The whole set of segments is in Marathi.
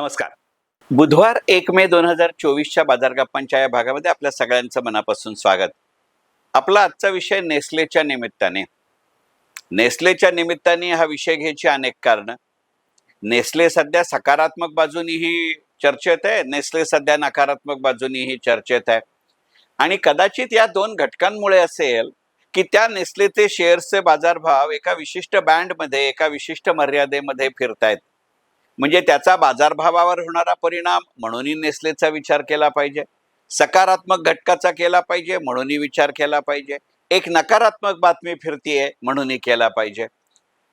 नमस्कार. बुधवार एक मे दोन हजार चोवीसच्या बाजार गप्पांच्या या भागामध्ये आपल्या सगळ्यांचं मनापासून स्वागत. आपला आजचा विषय नेस्लेच्या निमित्ताने. नेस्लेच्या निमित्ताने हा विषय घ्यायची अनेक कारण. नेस्ले सध्या सकारात्मक बाजूनीही चर्चेत आहे नेस्ले सध्या नकारात्मक बाजूनीही चर्चेत आहे. आणि कदाचित या दोन घटकांमुळे असेल की त्या नेस्लेचे शेअर्सचे बाजारभाव एका विशिष्ट बँडमध्ये एका विशिष्ट मर्यादेमध्ये फिरतायत. म्हणजे त्याचा बाजारभावावर होणारा परिणाम म्हणूनही नेसलेचा विचार केला पाहिजे. सकारात्मक घटकाचा केला पाहिजे म्हणूनही विचार केला पाहिजे. एक नकारात्मक बातमी फिरतीये म्हणूनही केला पाहिजे.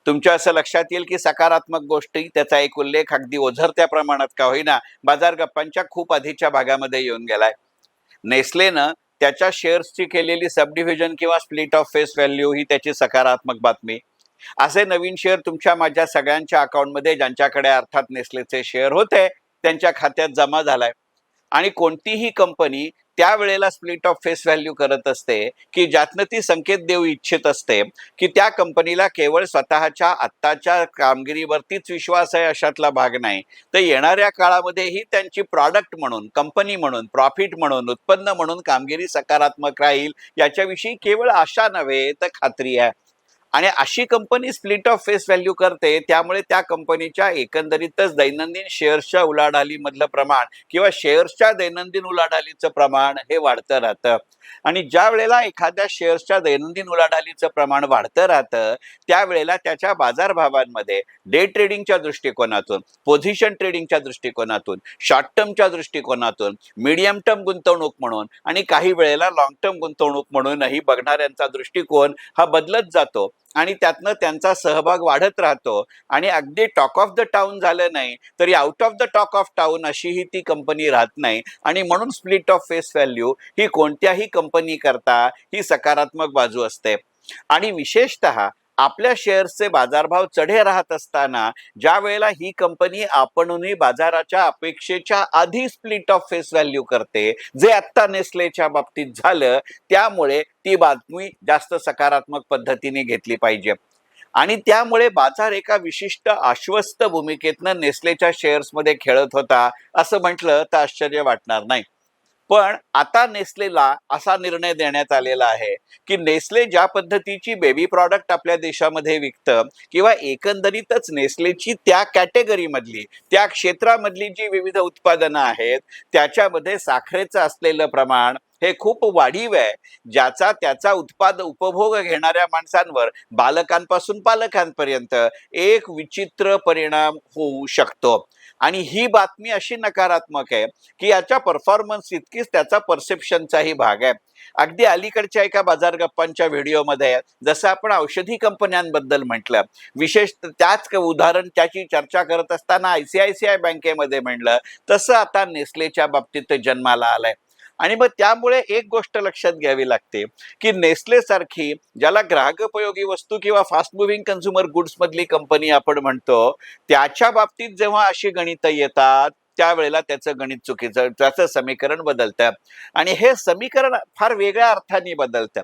तुमच्या असं लक्षात येईल की सकारात्मक गोष्टी त्याचा एक उल्लेख अगदी ओझरत्या प्रमाणात का होईना बाजार गप्पांच्या खूप आधीच्या भागामध्ये येऊन गेलाय. नेस्लेनं त्याच्या शेअर्सची केलेली सबडिव्हिजन किंवा स्प्लिट ऑफ फेस व्हॅल्यू ही त्याची सकारात्मक बातमी. असे नवीन शेअर तुमच्या माझ्या सगळ्यांच्या अकाउंटमध्ये ज्यांच्याकडे अर्थात नेसलेचे शेअर होते त्यांच्या खात्यात जमा झालाय. आणि कोणतीही कंपनी त्यावेळेला स्प्लिट ऑफ फेस व्हॅल्यू करत असते की ज्यातनं ती संकेत देऊ इच्छित असते की त्या कंपनीला केवळ स्वतःच्या आत्ताच्या कामगिरीवरतीच विश्वास आहे अशातला भाग नाही. तर येणाऱ्या काळामध्येही त्यांची प्रॉडक्ट म्हणून कंपनी म्हणून प्रॉफिट म्हणून उत्पन्न म्हणून कामगिरी सकारात्मक राहील याच्याविषयी केवळ आशा नव्हे तर खात्री आहे. आणि अशी company split of face value करते त्यामुळे त्या कंपनीच्या एकंदरीतच दैनंदिन शेअर्सच्या उलाढालीमधलं प्रमाण किंवा शेअर्सच्या दैनंदिन उलाढालीचं प्रमाण हे वाढतं राहतं. आणि ज्या वेळेला एखाद्या शेअर्सच्या दैनंदिन उलाढालीचं प्रमाण वाढतं राहतं त्यावेळेला त्याच्या बाजारभावांमध्ये डे ट्रेडिंगच्या दृष्टिकोनातून पोझिशन ट्रेडिंगच्या दृष्टिकोनातून शॉर्ट टर्मच्या दृष्टिकोनातून मीडियम टर्म गुंतवणूक म्हणून आणि काही वेळेला लॉंग टर्म गुंतवणूक म्हणूनही बघणाऱ्यांचा दृष्टिकोन हा बदलत जातो. आणि त्यातनं त्यांचा सहभाग वाढत राहतो. आणि अगदी टॉक ऑफ द टाउन झालं नाही तरी out of the talk of town अशीही ती कंपनी राहत नाही. आणि म्हणून स्प्लिट ऑफ फेस व्हॅल्यू ही कोणत्याही कंपनी करता ही सकारात्मक बाजू असते. आणि विशेषतः आपल्या शेअर्सचे बाजारभाव चढे राहत असताना ज्या वेळेला ही कंपनी आपणही बाजाराच्या अपेक्षेच्या आधी स्प्लिट ऑफ फेस व्हॅल्यू करते जे आत्ता नेस्लेच्या बाबतीत झालं त्यामुळे ती बातमी जास्त सकारात्मक पद्धतीने घेतली पाहिजे. आणि त्यामुळे बाजार एका विशिष्ट आश्वस्त भूमिकेतनं नेस्लेच्या शेअर्समध्ये खेळत होता असं म्हटलं तर आश्चर्य वाटणार नाही. पण आता नेस्लेला असा निर्णय देण्यात आलेला आहे की नेस्ले ज्या पद्धतीची बेबी प्रॉडक्ट आपल्या देशामध्ये विकतं किंवा एकंदरीतच नेस्लेची त्या कॅटेगरीमधली त्या क्षेत्रामधली जी विविध उत्पादनं आहेत त्याच्यामध्ये साखरेचं असलेलं प्रमाण हे खूप वाढीव आहे ज्याचा त्याचा उत्पाद उपभोग घेणाऱ्या माणसांवर बालकांपासून पालकांपर्यंत एक विचित्र परिणाम होऊ शकतो. आणि ही बातमी अशी नकारात्मक आहे की याच्या परफॉर्मन्स इतकीच त्याचा परसेप्शनचाही भाग आहे. अगदी अलीकडच्या एका बाजार गप्पांच्या व्हिडिओमध्ये जसं आपण औषधी कंपन्यांबद्दल म्हटलं विशेष त्याच उदाहरण त्याची चर्चा करत असताना I C I C I बँकेमध्ये म्हणलं तसं आता नेस्लेच्या बाबतीत जन्माला आलंय. आणि मग त्यामुळे एक गोष्ट लक्षात घ्यावी लागते की नेस्ले सारखी ज्याला ग्राहकोपयोगी वस्तू किंवा फास्ट मुव्हिंग कन्झ्युमर गुड्स मधली कंपनी आपण म्हणतो त्याच्या बाबतीत जेव्हा अशी गणित येतात त्यावेळेला त्याचं गणित चुकीचं त्याचं समीकरण बदलतं. आणि हे समीकरण फार वेगळ्या अर्थाने बदलतं.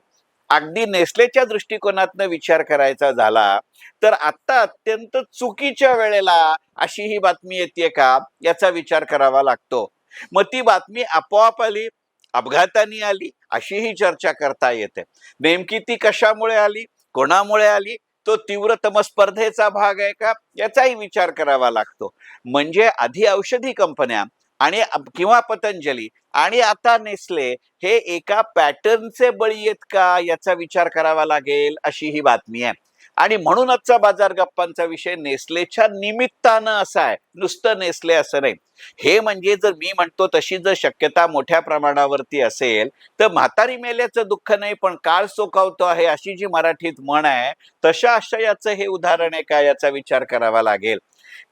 अगदी नेस्लेच्या दृष्टिकोनातनं विचार करायचा झाला तर आता अत्यंत चुकीच्या वेळेला अशी ही बातमी येते का? याचा विचार करावा लागतो. मग ती बातमी आपोआप आली अपघाताने आली अशीही चर्चा करता येते. नेमकी ती कशामुळे आली कोणामुळे आली तो तीव्रतम स्पर्धेचा भाग आहे का याचाही विचार करावा लागतो. म्हणजे आधी औषधी कंपन्या आणि किंवा पतंजली आणि आता नेसले हे एका पॅटर्नचे बळी आहेत का याचा विचार करावा लागेल अशी ही बातमी आहे. आणि म्हणून बाजार गप्पांचा विषय नेसलेच्या निमित्तानं असा आहे. नुसतं नेसले असं नाही. हे म्हणजे जर मी म्हणतो तशी जर शक्यता मोठ्या प्रमाणावरती असेल तर म्हातारी मेल्याचं दुःख नाही पण काळ सोखावतो आहे अशी जी मराठीत म्हण आहे तशा आशयाचं हे उदाहरण आहे का याचा विचार करावा लागेल.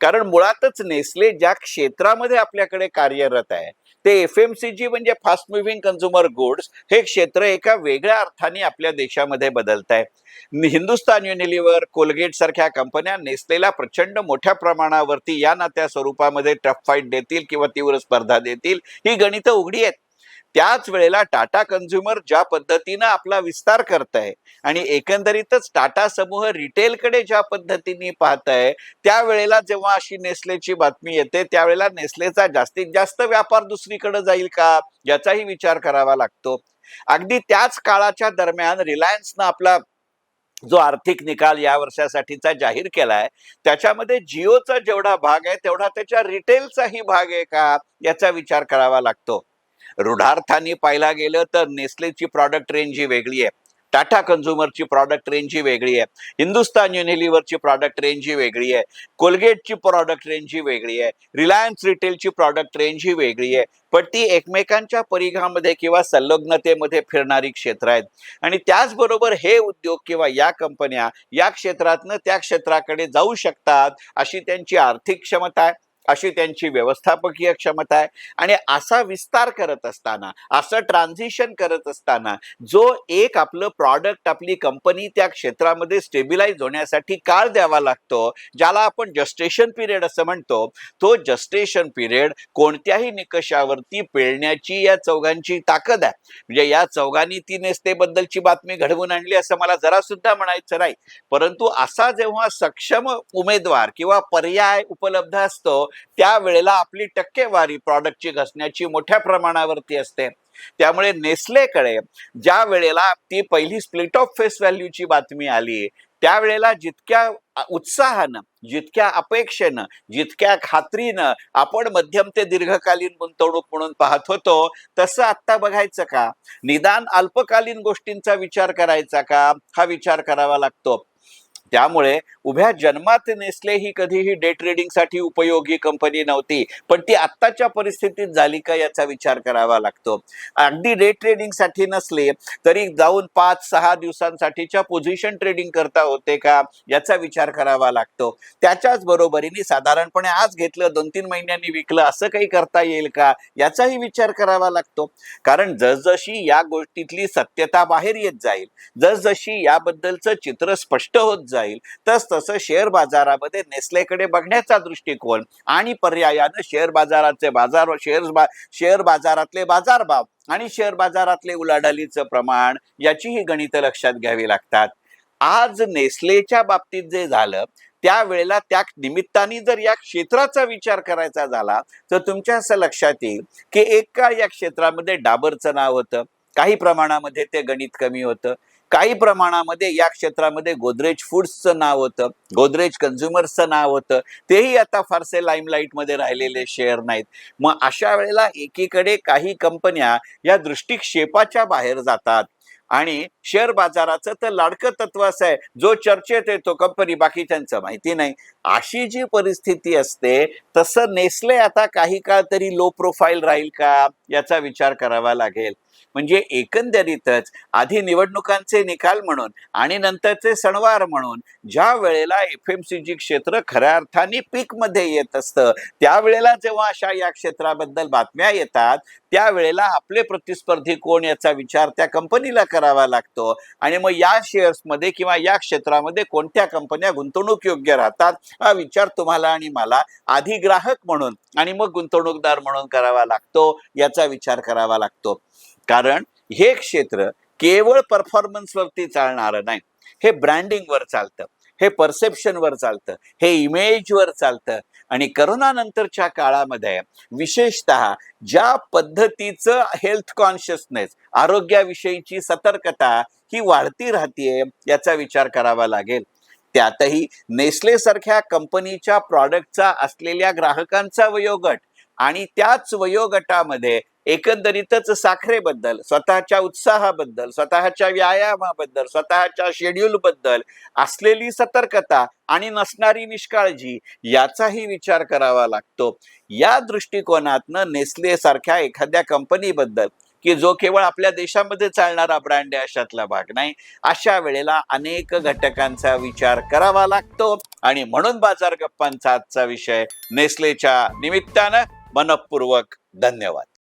कारण मुळातच नेसले ज्या क्षेत्रामध्ये आपल्याकडे कार्यरत आहे ते एफ एम सी जी म्हणजे फास्ट मुव्हिंग कन्झ्युमर गुड्स हे क्षेत्र एका वेगळ्या अर्थाने आपल्या देशामध्ये बदलत आहे हिंदुस्तान युनिलिव्हर कोलगेट सारख्या कंपन्या नेसलेला प्रचंड मोठ्या प्रमाणावरती या ना त्या स्वरूपामध्ये टफ फाईट देतील किंवा तीव्र स्पर्धा देतील. ही गणितं उघडी आहेत. त्याच वेळेला टाटा कन्झ्युमर ज्या पद्धतीनं आपला विस्तार करत आहे आणि एकंदरीतच टाटा समूह रिटेलकडे ज्या पद्धतीने पाहत आहे त्यावेळेला जेव्हा अशी नेस्लेची बातमी येते त्यावेळेला नेस्लेचा जास्तीत जास्त व्यापार दुसरीकडे जाईल का याचाही विचार करावा लागतो. अगदी त्याच काळाच्या दरम्यान रिलायन्सनं आपला जो आर्थिक निकाल या वर्षासाठीचा जाहीर केलाय त्याच्यामध्ये जिओचा जेवढा भाग आहे तेवढा त्याच्या रिटेलचाही भाग आहे का याचा विचार करावा लागतो. रूढार्थाने पाहायला गेलं तर नेस्लेची प्रॉडक्ट रेंज ही वेगळी आहे. टाटा कन्झ्युमरची प्रॉडक्ट रेंज ही वेगळी आहे. हिंदुस्तान युनिलिव्हरची प्रॉडक्ट रेंज ही वेगळी आहे. कोलगेटची प्रॉडक्ट रेंज ही वेगळी आहे. रिलायन्स रिटेलची प्रॉडक्ट रेंज ही वेगळी आहे. पण ती एकमेकांच्या परिघामध्ये किंवा संलग्नतेमध्ये फिरणारी क्षेत्र आहेत. आणि त्याचबरोबर हे उद्योग किंवा या कंपन्या या क्षेत्रातनं त्या क्षेत्राकडे जाऊ शकतात अशी त्यांची आर्थिक क्षमता आहे. अशी त्यांची व्यवस्थापकीय क्षमता आहे. आणि असा विस्तार करत असताना असं ट्रान्झिशन करत असताना जो एक आपलं प्रॉडक्ट आपली कंपनी त्या क्षेत्रामध्ये स्टेबिलाईज होण्यासाठी काळ द्यावा लागतो ज्याला आपण जस्टेशन पिरियड असं म्हणतो तो जस्टेशन पिरियड कोणत्याही निकषावरती पेळण्याची या चौघांची ताकद आहे. म्हणजे या चौघांनी ती नेस्तेबद्दलची बातमी घडवून आणली असं मला जरा सुद्धा म्हणायचं नाही. परंतु असा जेव्हा सक्षम उमेदवार किंवा पर्याय उपलब्ध असतो त्यावेळेला आपली टक्केवारी प्रॉडक्टची घसण्याची मोठ्या प्रमाणावरती असते. त्यामुळे नेस्लेकडे ज्या वेळेला ती पहिली स्प्लिट ऑफ फेस व्हॅल्यूची बातमी आली त्यावेळेला जितक्या उत्साहानं जितक्या अपेक्षेनं जितक्या खात्रीनं आपण मध्यम ते दीर्घकालीन गुंतवणूक म्हणून पाहत होतो तसं आत्ता बघायचं का? निदान अल्पकालीन गोष्टींचा विचार करायचा का? हा विचार करावा लागतो. त्यामुळे उभ्या जन्मात नेसले ही कधीही डे ट्रेडिंगसाठी उपयोगी कंपनी नव्हती. पण ती आत्ताच्या परिस्थितीत झाली का याचा विचार करावा लागतो. अगदी डे ट्रेडिंगसाठी नसले तरी जाऊन पाच सहा दिवसांसाठीच्या पोझिशन ट्रेडिंग करता होते का याचा विचार करावा लागतो. त्याच्याच बरोबरीने साधारणपणे आज घेतलं दोन तीन महिन्यांनी विकलं असं काही करता येईल का याचाही विचार करावा लागतो. कारण जसजशी या गोष्टीतली सत्यता बाहेर येत जाईल जसजशी याबद्दलचं चित्र स्पष्ट होत जाईल तस तसं शेअर बाजारामध्ये नेस्लेकडे बघण्याचा दृष्टिकोन आणि पर्यायानं शेअर बाजाराचे बाजार शेअर बा शेअर बाजारातले बाजारभाव आणि शेअर बाजारातले उलाढालीचं प्रमाण याचीही गणितं लक्षात घ्यावी लागतात. आज नेस्लेच्या बाबतीत जे झालं त्यावेळेला त्या निमित्ताने जर या क्षेत्राचा विचार करायचा झाला तर तुमच्या असं लक्षात येईल की एक काळ या क्षेत्रामध्ये डाबरचं नाव होतं. काही प्रमाणामध्ये ते गणित कमी होतं. काही प्रमाणामध्ये या क्षेत्रामध्ये गोदरेज फूड्सचं नाव होतं गोदरेज कन्झ्युमर्सचं नाव होतं. तेही आता फारसे लाईमलाईटमध्ये राहिलेले शेअर नाहीत. मग अशा वेळेला एकीकडे काही कंपन्या या दृष्टिक्षेपाच्या बाहेर जातात आणि शेअर बाजाराचं तर लाडकं तत्व असं आहे. जो चर्चेत येतो कंपनी बाकीच्यांचं माहिती नाही. अशी जी परिस्थिती असते तसं नेसले आता काही काळ तरी लो प्रोफाईल राहील का? याचा विचार करावा लागेल. म्हणजे एकंदरीतच आधी निवडणुकांचे निकाल म्हणून आणि नंतरचे सणवार म्हणून ज्या वेळेला एफ एम सी जी क्षेत्र खऱ्या अर्थाने पीकमध्ये येत असतं त्यावेळेला जेव्हा अशा या क्षेत्राबद्दल बातम्या येतात त्यावेळेला आपले प्रतिस्पर्धी कोण याचा विचार त्या कंपनीला करावा लागतो. आणि मग या शेअर्समध्ये किंवा या क्षेत्रामध्ये कोणत्या कंपन्या गुंतवणूक योग्य राहतात हा विचार तुम्हाला आणि मला आधी ग्राहक म्हणून आणि मग गुंतवणूकदार म्हणून करावा लागतो याचा विचार करावा लागतो. कारण हे क्षेत्र केवळ परफॉर्मन्सवरती चालणारं नाही. हे ब्रँडिंगवर चालतं हे परसेप्शनवर चालतं हे इमेजवर चालतं. आणि करोना नंतरच्या काळामध्ये विशेषतः ज्या पद्धतीचं हेल्थ कॉन्शियसनेस आरोग्याविषयीची सतर्कता ही वाढती राहतीये याचा विचार करावा लागेल. त्यातही नेस्ले सारख्या कंपनीच्या प्रॉडक्टचा असलेल्या ग्राहकांचा वयोगट आणि त्याच वयोगटामध्ये एकंदरीतच साखरेबद्दल स्वतःच्या उत्साहाबद्दल स्वतःच्या व्यायामाबद्दल स्वतःच्या शेड्यूल बद्दल असलेली सतर्कता आणि नसणारी निष्काळजी याचाही विचार करावा लागतो. या दृष्टिकोनातनं नेस्ले सारख्या एखाद्या कंपनीबद्दल की जो केवळ आपल्या देशामध्ये चालणारा ब्रँड आहे अशातला भाग नाही. अशा वेळेला अनेक घटकांचा विचार करावा लागतो. आणि म्हणून बाजार गप्पांचा आजचा विषय नेस्लेच्या निमित्तानं मनपूर्वक धन्यवाद.